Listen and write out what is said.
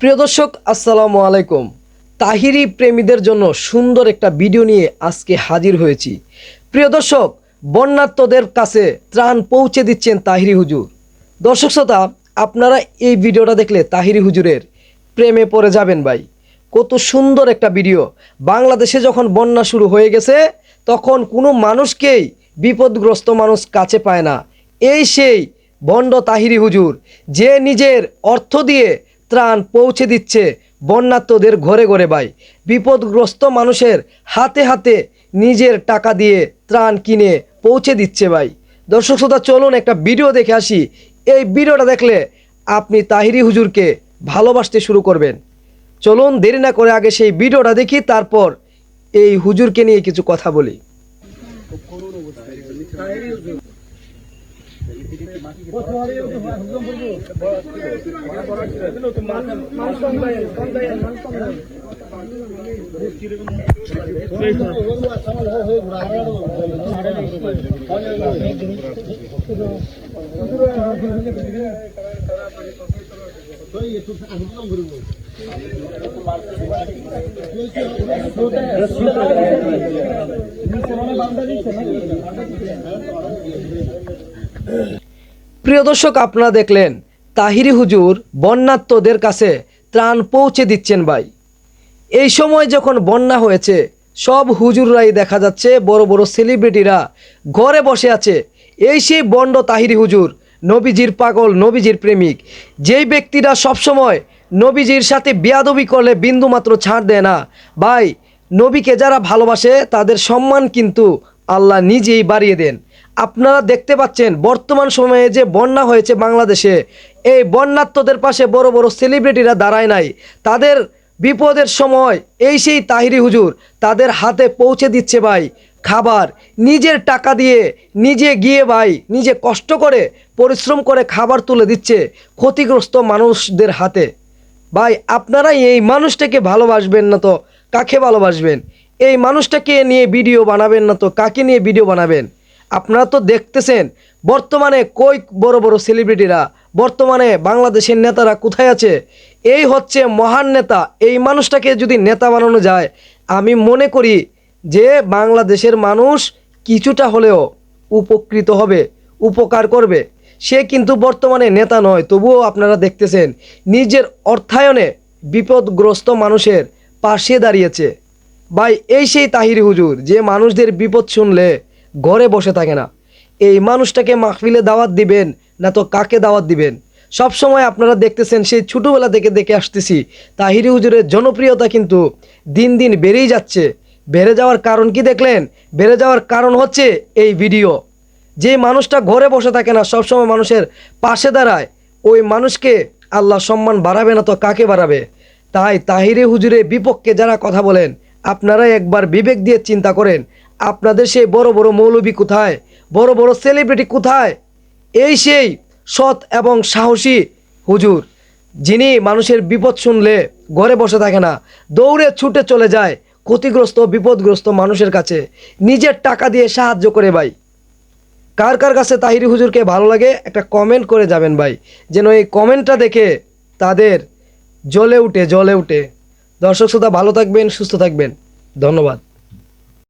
প্রিয় দর্শক, আসসালামু আলাইকুম। তাহিরি প্রেমীদের জন্য সুন্দর একটা ভিডিও নিয়ে আজকে হাজির হয়েছি। প্রিয় দর্শক, বন্যাত্মদের কাছে ত্রাণ পৌঁছে দিচ্ছেন তাহিরি হুজুর। দর্শক শ্রোতা, আপনারা এই ভিডিওটা দেখলে তাহিরি হুজুরের প্রেমে পড়ে যাবেন ভাই। কত সুন্দর একটা ভিডিও। বাংলাদেশে যখন বন্যা শুরু হয়ে গেছে, তখন কোনো মানুষকেই বিপদগ্রস্ত মানুষ কাছে পায় না। এই সেই বন্ড তাহিরি হুজুর, যে নিজের অর্থ দিয়ে ত্রাণ পৌঁছে দিচ্ছে। বন্যাত্মদের ঘরে ঘরে ভাই। বিপদগ্রস্ত মানুষের হাতে হাতে নিজের টাকা দিয়ে ত্রাণ কিনে পৌঁছে দিচ্ছে ভাই। দর্শক শ্রোতা, চলুন একটা ভিডিও দেখে আসি। এই ভিডিওটা দেখলে আপনি তাহিরি হুজুরকে ভালোবাসতে শুরু করবেন। চলুন দেরি না করে আগে সেই ভিডিওটা দেখি, তারপর এই হুজুরকে নিয়ে কিছু কথা বলি। বাউন্ডারি প্রিয় দর্শক, আপনারা দেখলেন, তাহিরি হুজুর বন্যাত্মদের কাছে ত্রাণ পৌঁছে দিচ্ছেন ভাই। এই সময় যখন বন্যা হয়েছে, সব হুজুররাই দেখা যাচ্ছে বড় বড় সেলিব্রিটিরা ঘরে বসে আছে। এই সেই বন্ড তাহিরি হুজুর, নবীজির পাগল, নবীজির প্রেমিক। যেই ব্যক্তিরা সবসময় নবীজির সাথে বিয়াদবি করলে বিন্দুমাত্র ছাড় দেয় না, ভাই, নবীকে যারা ভালোবাসে তাদের সম্মান কিন্তু আল্লাহ নিজেই বাড়িয়ে দেন। আপনারা দেখতে পাচ্ছেন, বর্তমান সময়ে যে বন্যা হয়েছে বাংলাদেশে, এই বন্যাত্মদের পাশে বড় বড় সেলিব্রিটিরা দাঁড়ায় নাই। তাদের বিপদের সময় এই সেই তাহিরি হুজুর তাদের হাতে পৌঁছে দিচ্ছে ভাই খাবার। নিজের টাকা দিয়ে নিজে গিয়ে ভাই নিজে কষ্ট করে, পরিশ্রম করে খাবার তুলে দিচ্ছে ক্ষতিগ্রস্ত মানুষদের হাতে। ভাই আপনারা এই মানুষটাকে ভালোবাসবেন না তো? কাকে ভালোবাসবেন? এই মানুষটাকে নিয়ে ভিডিও বানাবেন না তো? কাকে নিয়ে ভিডিও বানাবেন? আপনারা তো দেখতেছেন, বর্তমানে কই বড় বড় সেলিব্রিটিরা বর্তমানে বাংলাদেশের নেতারা কোথায় আছে? এই হচ্ছে মহান নেতা, এই মানুষটাকে যদি নেতা বানানো যায়, আমি মনে করি যে বাংলাদেশের মানুষ কিছুটা হলেও উপকৃত হবে, উপকার করবে। সে কিন্তু বর্তমানে নেতা নয়, তবুও আপনারা দেখতেছেন, নিজের অর্থায়নে বিপদগ্রস্ত মানুষের পাশে দাঁড়িয়েছে। ভাই, এই সেই তাহির হুজুর, যে মানুষদের বিপদ শুনলে ঘরে বসে থাকে না। এই মানুষটাকে মাহফিলে দাওয়াত দিবেন না তো কাকে দাওয়াত দিবেন? সব সময় আপনারা দেখতেছেন, সেই ছোটোবেলা থেকে দেখে আসতেছি, তাহিরি হুজুরের জনপ্রিয়তা কিন্তু দিন দিন বেড়েই যাচ্ছে। বেড়ে যাওয়ার কারণ কি দেখলেন? বেড়ে যাওয়ার কারণ হচ্ছে এই ভিডিও। যে মানুষটা ঘরে বসে থাকে না, সবসময় মানুষের পাশে দাঁড়ায়, ওই মানুষকে আল্লাহ সম্মান বাড়াবে না তো কাকে বাড়াবে? তাই তাহিরে হুজুরের বিপক্ষে যারা কথা বলেন আপনারা একবার বিবেক দিয়ে চিন্তা করেন আপনাদের সেই বড় বড় মৌলবী কোথায়? বড় বড় সেলিব্রিটি কোথায়? এই সেই সৎ এবং সাহসী হুজুর, যিনি মানুষের বিপদ শুনলে ঘরে বসে থাকে না, দৌড়ে ছুটে চলে যায় ক্ষতিগ্রস্ত, বিপদগ্রস্ত মানুষের কাছে। নিজের টাকা দিয়ে সাহায্য করে ভাই। কার কার কাছে তাহিরি হুজুরকে ভালো লাগে, একটা কমেন্ট করে যাবেন ভাই। যেন এই কমেন্টটা দেখে তাদের জ্বলে উঠে জ্বলে উঠে। দর্শক শ্রোতা, ভালো থাকবেন, সুস্থ থাকবেন। ধন্যবাদ।